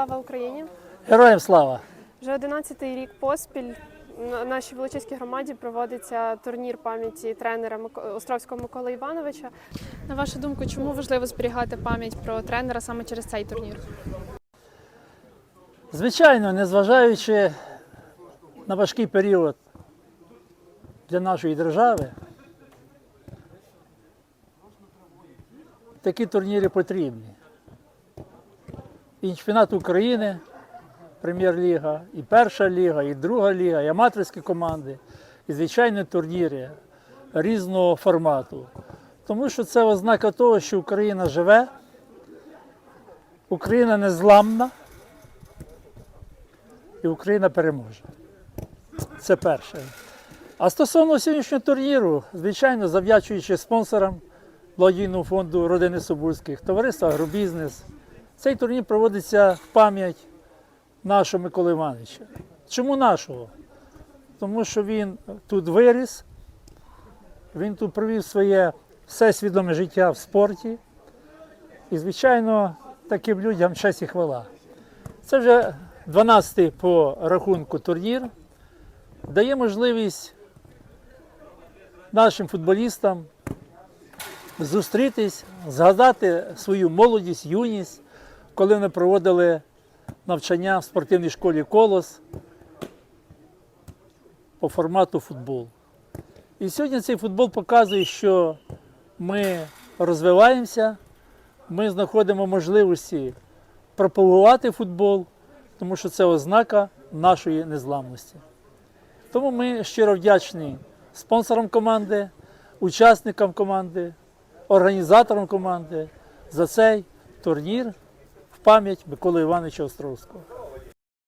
Слава Україні! Героям слава! Вже 11-й рік поспіль на нашій величезькій громаді проводиться турнір пам'яті тренера Островського Миколи Івановича. На вашу думку, чому важливо зберігати пам'ять про тренера саме через цей турнір? Звичайно, незважаючи на важкий період для нашої держави, такі турніри потрібні. І чемпіонат України, прем'єр-ліга, і перша ліга, і друга ліга, і аматорські команди, і звичайні турніри різного формату. Тому що це ознака того, що Україна живе, Україна незламна і Україна переможе. Це перше. А стосовно сьогоднішнього турніру, звичайно, завдячуючи спонсорам благодійного фонду родини Собульських, товариства Агробізнес, цей турнір проводиться в пам'ять нашого Миколи Івановича. Чому нашого? Тому що він тут виріс, він тут провів своє все свідоме життя в спорті. І, звичайно, таким людям честь і хвала. Це вже 12-й по рахунку турнір. Дає можливість нашим футболістам зустрітись, згадати свою молодість, юність, коли вони проводили навчання в спортивній школі Колос по формату футбол. І сьогодні цей футбол показує, що ми розвиваємося, ми знаходимо можливості пропагувати футбол, тому що це ознака нашої незламності. Тому ми щиро вдячні спонсорам команди, учасникам команди, організаторам команди за цей турнір в пам'ять Миколи Івановича Островського.